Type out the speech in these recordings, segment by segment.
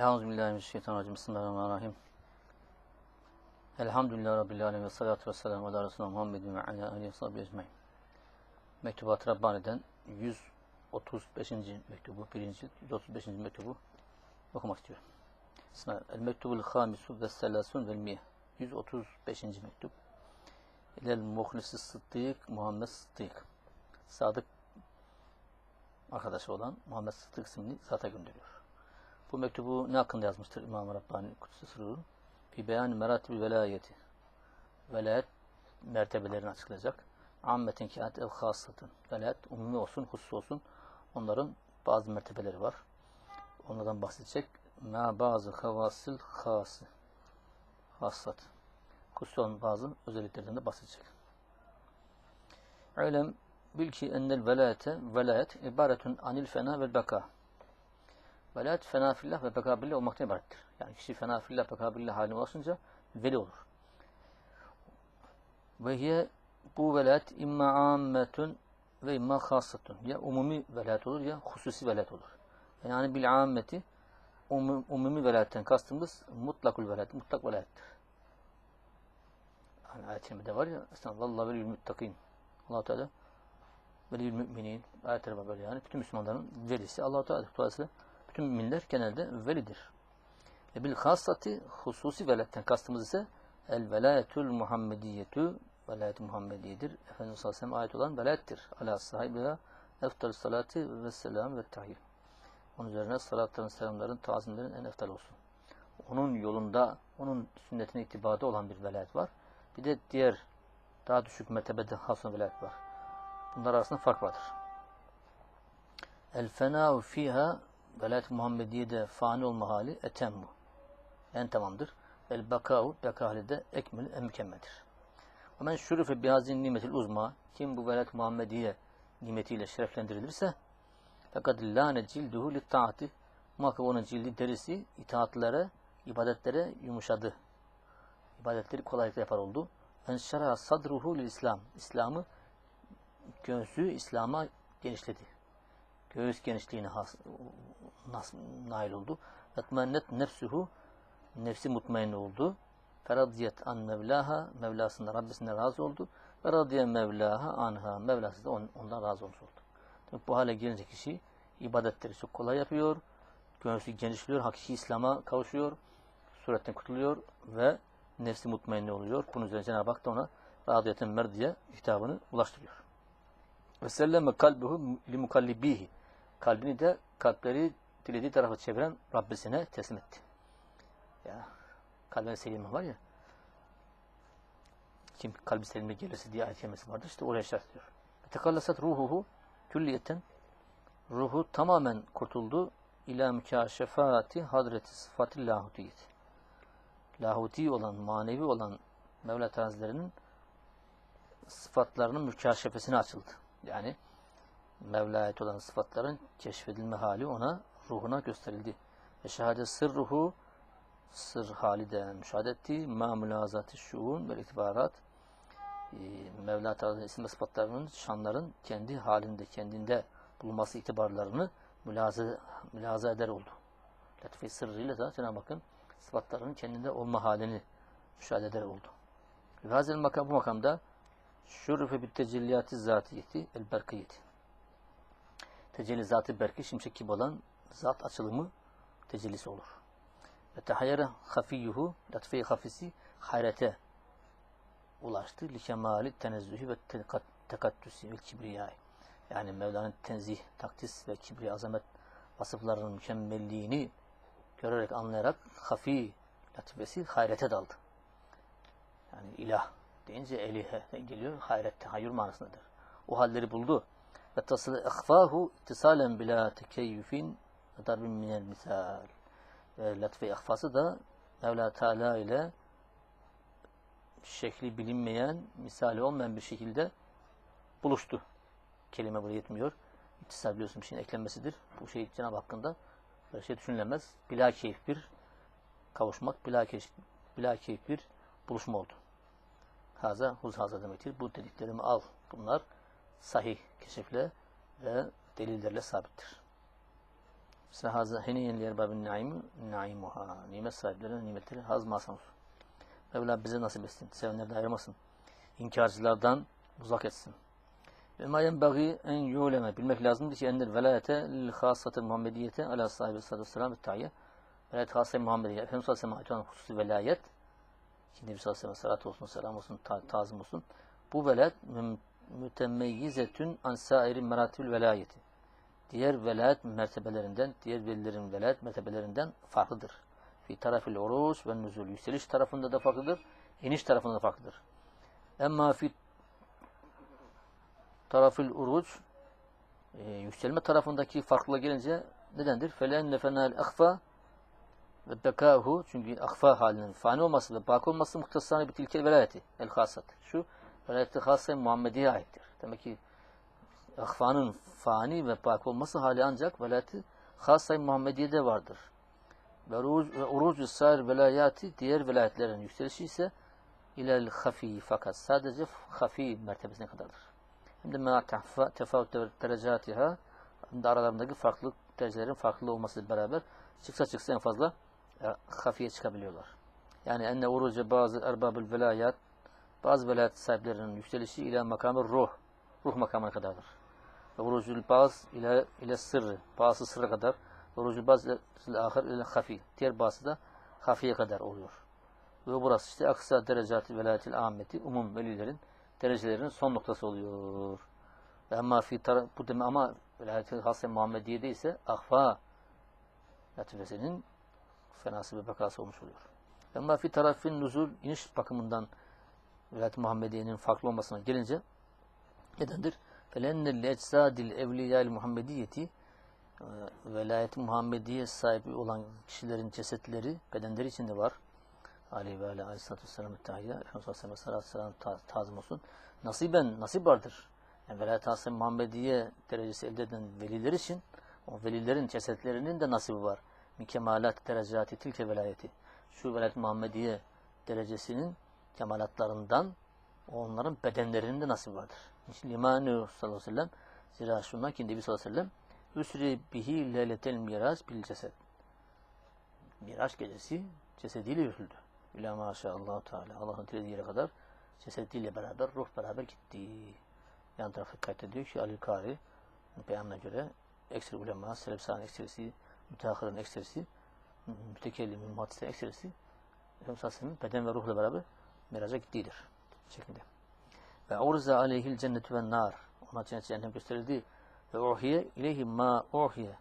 Euzubillahimineşşeytanirracim. Bismillahirrahmanirrahim. Elhamdülillah Rabbil Alemin ve salatu ve selamu ala Resulü Muhammedin ve ala aleyhi ve sahibi ecmain. Mektubat Rabbani'den 135. mektubu, birinci 135. mektubu okumak istiyorum. Bismillah. El mektubul hamisu ve selasun vel miyeh. 135. mektup. İlel muhlisi sıddık Muhammed Sıddık. Sadık arkadaşı olan Muhammed Sıddık isimli zata gönderiyor. Bu mektubu ne hakkında yazmıştır İmam Rabbani Kutsu Sırrı? Fi beyan meratibi velayeti. Velayet mertebelerini açıklayacak. Ammetin kâet ev khasatın. Velayet umumi olsun, husus olsun. Onların bazı mertebeleri var. Onlardan bahsedecek. Ma bazı havasil hası. Hassat. Husus olan bazı özelliklerinden de bahsedecek. İlem bil ki ennel velayete velayet ibaretun anil fena vel beka. Velayet fena fillah ve beka billah olmaktan ibarettir. Yani kişi fena fillah beka billah haline ulaşınca veli olur. Ve hiye bu velayet imma ammetun ve imma khasatun. Ya umumi velayet olur ya hususi velayet olur. Yani bil ammeti umumi, umumi velayetten kastımız mutlakul velayet, mutlak velayettir. Hani ayet-i var ya, Estağfurullah velil muttakin. Allah Teala velil müminin. Var böyle yani. Bütün Müslümanların velisi Allah Teala. Dolayısıyla bütün müminler genelde velidir. Ve bil hasati hususi velayetten kastımız ise el velayetul muhammediyetu velayet Muhammediyedir. Efendimiz sallallahu aleyhi ve sellem ayet olan velayettir. Ala sahibiha eftal salati ve selam ve tahir. Onun üzerine salatların, selamların, tazimlerin en eftal olsun. Onun yolunda, onun sünnetine itibada olan bir velayet var. Bir de diğer daha düşük mertebede hasıl velayet var. Bunlar arasında fark vardır. El fenâhu fiha velayet Muhammediye'de fani olma hali etemmu. En tamamdır. El bakâhu beka hali de ekmül en mükemmeldir. Ve men şurife bihazin nimetil uzma kim bu velayet Muhammediye nimetiyle şereflendirilirse fakat lâne cilduhu li taati muhakkak onun cildi derisi itaatlere, ibadetlere yumuşadı. İbadetleri kolaylıkla yapar oldu. En şerâ sadruhu lil İslam. İslam'ı göğsü İslam'a genişledi. Göğüs genişliğine has, nas, nail oldu. Etmennet nefsuhu nefsi mutmain oldu. Feradiyet an Mevlaha Mevlasında Rabbisine razı oldu. Ve radiye Mevlaha anha Mevlası da ondan razı olmuş oldu. Demek bu hale gelince kişi ibadetleri çok kolay yapıyor. Göğsü genişliyor. Hakiki İslam'a kavuşuyor. Suretten kurtuluyor ve nefsi mutmainne oluyor. Bunun üzerine Cenab-ı Hak da ona radiyeten merdiye hitabını ulaştırıyor. Ve selleme kalbuhu li mukallibihi. Kalbini de kalpleri dilediği tarafa çeviren Rabbisine teslim etti. Ya kalben selime var ya kim kalbi selime gelirse diye ayet kelimesi vardır. İşte oraya işaret ediyor. Tekallasat ruhuhu külliyeten ruhu tamamen kurtuldu ila mükaşefati hadreti sıfatı lahutiyeti. Lahuti olan, manevi olan Mevla Teala'nın sıfatlarının mükaşefesine açıldı. Yani Mevla'ya olan sıfatların keşfedilme hali ona, ruhuna gösterildi. Ve şehadet sırruhu sır hali de müşahede etti. Ma mülazati şuun ve itibarat Mevla Teala'nın isim ve sıfatlarının, şanların kendi halinde, kendinde bulunması itibarlarını mülaza, mülaza eder oldu. Latife sırrıyla da Cenab-ı Hakk'ın sıfatlarının kendinde olma halini müşahede eder oldu. Ve hazel makam bu makamda şurufe bir tecelliyati zatiyeti el berkiyeti. Tecelli zatı berki şimşek gibi olan zat açılımı tecellisi olur. Ve tehayyere hafiyyuhu latife hafisi hayrete ulaştı. Li kemali tenezzühü ve tekattüsi vel kibriyai. Yani Mevla'nın tenzih, takdis ve kibri, azamet vasıflarının mükemmelliğini görerek, anlayarak hafi latifesi hayrete daldı. Yani ilah deyince elihe geliyor, hayrette, hayır manasındadır. O halleri buldu. Ve tasılı ehfahu ittisalen bila tekeyyüfin darbin minel misal. Latife ehfası da Mevla Teala ile şekli bilinmeyen, misali olmayan bir şekilde buluştu. Kelime buraya yetmiyor. İttisal biliyorsun bir şeyin eklenmesidir. Bu şey Cenab-ı Hakk'ında böyle şey düşünülemez. Bila keyif bir kavuşmak, bila keyif, bila keyif bir buluşma oldu. Haza, huz haza demektir. Bu dediklerimi al. Bunlar sahih keşifle ve delillerle sabittir. Mesela hazı heniyen li erbabin naimu naimuha. Nimet sahiplerine nimetleri hazma hasan olsun. Mevla bize nasip etsin. Sevenlerden ayırmasın. İnkarcılardan uzak etsin. Ve ma yenbagi en yuleme. Bilmek lazımdır ki ennel velayete lil hasatı Muhammediyete ala sahibi sallallahu aleyhi ve sellem ve ta'ye. Velayet hasatı Muhammediye. Efendimiz sallallahu aleyhi ve sellem hususi velayet. Ki Nebi sallallahu aleyhi ve sellem salatu olsun, selam olsun, ta tazim olsun. Bu velayet mü- mütemeyyizetün an sairi meratibül velayeti. Diğer velayet mertebelerinden, diğer velilerin velayet mertebelerinden farklıdır. Fi tarafil oruç ve nüzul. Yükseliş tarafında da farklıdır, iniş tarafında da farklıdır. Emma fi tarafil uruç e, yükselme tarafındaki farklılığa gelince nedendir? Felen nefenel akfa ve bekahu çünkü akfa halinin fani olması ve baki olması muhtasane bir tilkel velayeti el hasat. Şu velayeti hassa Muhammediye aittir. Demek ki akfanın fani ve baki olması hali ancak velayeti hassa Muhammediye'de vardır. Ve uruc ve urucu sair velayati diğer velayetlerin yükselişi ise ilel hafi fakat sadece hafi mertebesine kadardır. Hem de ma tefavut derecatiha hem de aralarındaki farklılık derecelerin farklı olması beraber çıksa çıksa en fazla e, hafiye çıkabiliyorlar. Yani enne uruce bazı erbabül velayat bazı velayet sahiplerinin yükselişi ile makamı ruh ruh makamına kadardır. Ve urucul baz ile ile sırrı bazı sırra kadar urucul baz ile ahir ile hafi diğer bazı da hafiye kadar oluyor. Ve burası işte aksa derecati velayetil ahmeti umum velilerin derecelerinin son noktası oluyor. Ve ama fi bu deme ama velayet-i hassa Muhammediye'de ise ahfa latifesinin fenası ve bakası olmuş oluyor. Ama fi tarafin nuzul iniş bakımından velayet-i Muhammediye'nin farklı olmasına gelince nedendir? Felennel ecsadil evliyâil Muhammediyeti velayet-i Muhammediye sahibi olan kişilerin cesetleri bedenleri içinde var. Ali ve Ali Aleyhisselatü Vesselam Ettehiyya Efendimiz Aleyhisselatü Vesselam ta tazım olsun. Nasiben, nasip vardır. Yani velayet Hasan Muhammediye derecesi elde eden veliler için o velilerin cesetlerinin de nasibi var. Mikemalat derecati tilke velayeti. Şu velayet Muhammediye derecesinin kemalatlarından onların bedenlerinin de nasibi vardır. İşte limanı sallallahu aleyhi ve sellem zira şundan ki Nebi sallallahu aleyhi ve sellem üsri bihi leyletel miras bil ceset. Miraç gecesi cesediyle yürüldü. İlâ maşallah Teala. Allah'ın dilediği yere kadar cesediyle beraber, ruh beraber gitti. Yan tarafı kaydediyor ki Ali Kari beyanına göre eksir ulema, selefsan ekserisi, müteahhirin ekserisi, mütekellimin, muhaddislerin ekserisi Efendimiz beden ve ruhla beraber miraca gittiğidir. Şeklinde. Ve urza aleyhil cennetu ve nar. Ona cennet cehennem gösterildi. Ve uhiye ileyhi ma uhiye.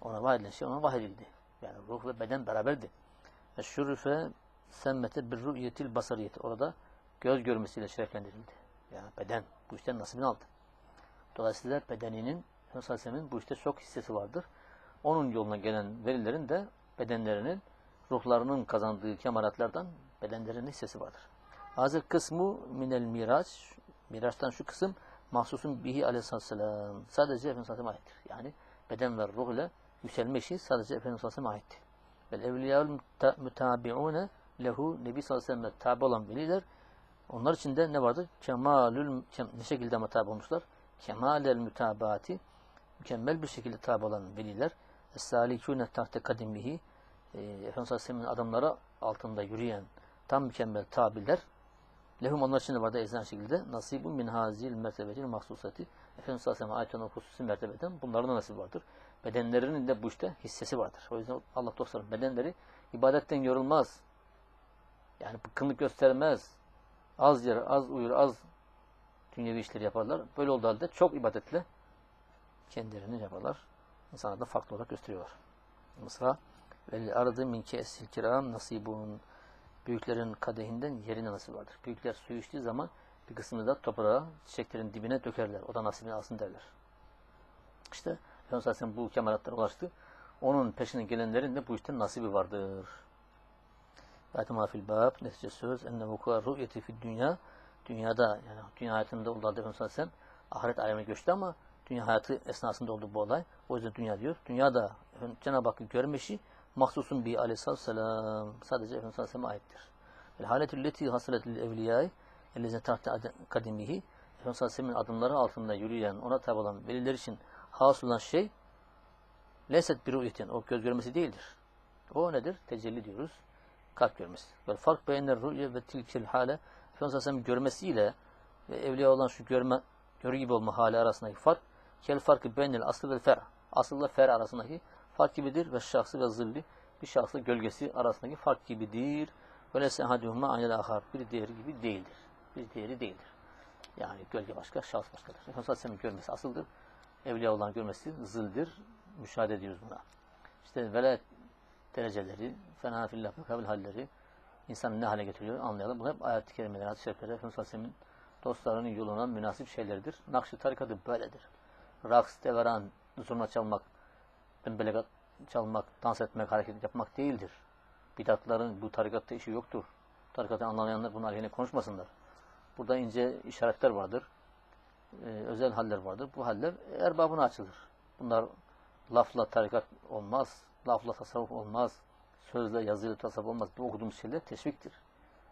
Ona vahyedilen şey ona vahyedildi. Yani ruh ve beden beraberdi. Ve şurife semmete bir rü'yetil basariyeti. Orada göz görmesiyle şereflendirildi. Yani beden bu işten nasibini aldı. Dolayısıyla bedeninin, Efendimiz bu işte çok hissesi vardır. Onun yoluna gelen velilerin de bedenlerinin, ruhlarının kazandığı kemalatlardan bedenlerinin hissesi vardır. Hazır kısmı minel miraç, miraçtan şu kısım mahsusun bihi aleyhisselam. Sadece Efendimiz Aleyhisselam'a aittir. Yani beden ve ruh ile yükselme işi sadece Efendimiz Aleyhisselam'a aittir. Vel evliyaul mütabi'une lehu Nebi sallallahu aleyhi ve tabi olan veliler onlar içinde ne vardır? Kemalül kem, ne şekilde tabi olmuşlar? Kemalel mütabati mükemmel bir şekilde tabi olan veliler Es-salikûne tahte kadimihi e, Efendimiz Aleyhisselam'ın adamları altında yürüyen tam mükemmel tabiler lehum onlar için vardı ezan şekilde nasibun min hazil mertebetil mahsusati Efendimiz Aleyhisselam'a ait olan hususi mertebeden bunların da nasip vardır. Bedenlerinin de bu işte hissesi vardır. O yüzden Allah dostlarım bedenleri ibadetten yorulmaz. Yani bıkkınlık göstermez. Az yer, az uyur, az dünyevi işleri yaparlar. Böyle olduğu halde çok ibadetle kendilerini yaparlar. İnsanlar da farklı olarak gösteriyorlar. Mısra ve aradı min kesil kiram nasibun büyüklerin kadehinden yerine nasip vardır. Büyükler suyu içtiği zaman bir kısmını da toprağa, çiçeklerin dibine dökerler. O da nasibini alsın derler. İşte Efendimiz Aleyhisselam bu kemalatlara ulaştı. Onun peşine gelenlerin de bu işten nasibi vardır. Yatma fil bab netice söz enne vuku'a ru'yeti fid dünya dünyada yani dünya hayatında halde Efendimiz Aleyhisselam ahiret alemine göçtü ama dünya hayatı esnasında oldu bu olay. O yüzden dünya diyor. Dünyada Cenab-ı Hakk'ı görmeşi mahsusun bi aleyhisselam sadece Efendimiz Aleyhisselam'a aittir. El haletü leti hasaletil evliyai ellezine tahte kadimihi Efendimiz Aleyhisselam'ın adımları altında yürüyen, ona tabi olan veliler için has olan şey Leset bir rü'yetin. O göz görmesi değildir. O nedir? Tecelli diyoruz. Kalp görmesi. Böyle fark beğenir rü'ye ve tilkel hale. Efendimiz Aleyhisselam görmesiyle ve evliya olan şu görme, görü gibi olma hali arasındaki fark kel farkı beynel aslı ve fer. Asılla fer arasındaki fark gibidir ve şahsı ve zilli bir şahsı gölgesi arasındaki fark gibidir. Böyle sehadühümme aynel ahar. Bir diğeri gibi değildir. Bir diğeri değildir. Yani gölge başka, şahıs başkadır. Efendimiz Aleyhisselam'ın görmesi asıldır. Evliya olan görmesi zıldır. Müşahede ediyoruz buna. İşte velayet dereceleri, fena fillah ve kabil halleri insanı ne hale getiriyor anlayalım. Bu hep ayet-i kerimeler, hadis-i şerifleri, Efendimiz dostlarının yoluna münasip şeylerdir. Nakş-ı tarikatı böyledir. Raks, deveran, zurna çalmak, bembelek çalmak, dans etmek, hareket yapmak değildir. Bidatların bu tarikatta işi yoktur. Tarikatı anlamayanlar bunun aleyhine konuşmasınlar. Burada ince işaretler vardır. Ee, özel haller vardır. Bu haller erbabına açılır. Bunlar lafla tarikat olmaz. Lafla tasavvuf olmaz. Sözle, yazıyla tasavvuf olmaz. Bu okuduğumuz şeyler teşviktir.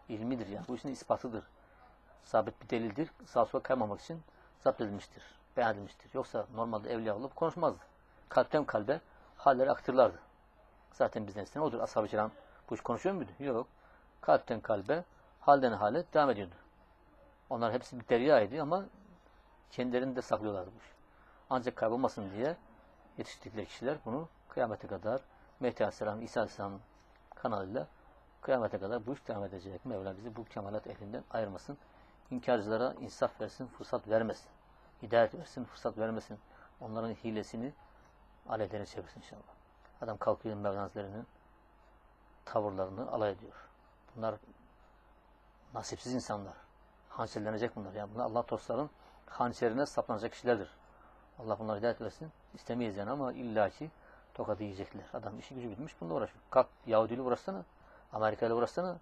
İlmidir yani. Bu işin ispatıdır. Sabit bir delildir. Sağ sola kaymamak için zapt edilmiştir. Beyan edilmiştir. Yoksa normalde evliya olup konuşmazdı. Kalpten kalbe halleri aktarırlardı. Zaten bizden istenen odur. Ashab-ı kiram bu iş konuşuyor muydu? Yok. Kalpten kalbe, halden hale devam ediyordu. Onlar hepsi bir deryaydı ama kendilerini de saklıyorlardı bu iş. Ancak kaybolmasın diye yetiştirdikleri kişiler bunu kıyamete kadar Mehdi Aleyhisselam, İsa Aleyhisselam kanalıyla kıyamete kadar bu iş devam edecek. Mevla bizi bu kemalat ehlinden ayırmasın. İnkarcılara insaf versin, fırsat vermesin. Hidayet versin, fırsat vermesin. Onların hilesini aleyhlerine çevirsin inşallah. Adam kalkıyor Mevlana'larının tavırlarını alay ediyor. Bunlar nasipsiz insanlar. Hançerlenecek bunlar. Yani bunlar Allah dostların hançerine saplanacak kişilerdir. Allah bunlara hidayet versin. İstemeyiz yani ama illaki tokadı yiyecekler. Adam işi gücü bitmiş bununla uğraşıyor. Kalk Yahudiyle uğraşsana. Amerika'yla uğraşsana.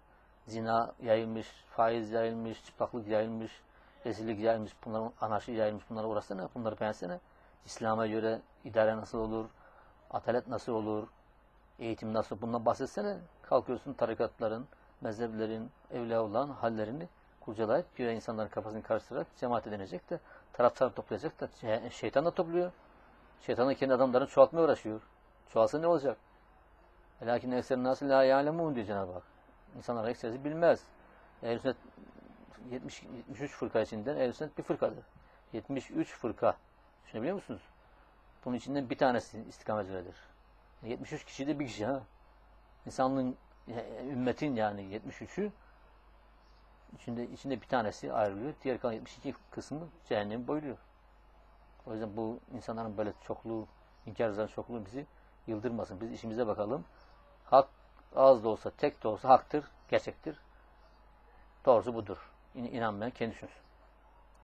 Zina yayılmış, faiz yayılmış, çıplaklık yayılmış, rezillik yayılmış, bunların anarşi yayılmış, bunlara uğraşsana. Bunları beğensene. İslam'a göre idare nasıl olur, adalet nasıl olur, eğitim nasıl bundan bahsetsene. Kalkıyorsun tarikatların, mezheplerin, evliya olan hallerini kurcalayıp güya insanların kafasını karıştırarak cemaat edinecek de taraftar toplayacak da şeytan da topluyor. Şeytan da kendi adamlarını çoğaltmaya uğraşıyor. Çoğalsa ne olacak? Lakin ekser nasıl la ya'lemun diyor Cenab-ı Hak. İnsanlar ekserisi bilmez. Ehl-i sünnet 70, 73 fırka içinden ehl bir fırkadır. 73 fırka. Düşünebiliyor musunuz? Bunun içinden bir tanesi istikamet üzeredir. 73 kişi de bir kişi ha. İnsanlığın, ümmetin yani 73'ü içinde, içinde bir tanesi ayrılıyor. Diğer kalan 72 kısmı cehennem boyluyor. O yüzden bu insanların böyle çokluğu, inkarcıların çokluğu bizi yıldırmasın. Biz işimize bakalım. Hak az da olsa, tek de olsa haktır, gerçektir. Doğrusu budur. İn inanmayan kendi düşünsün.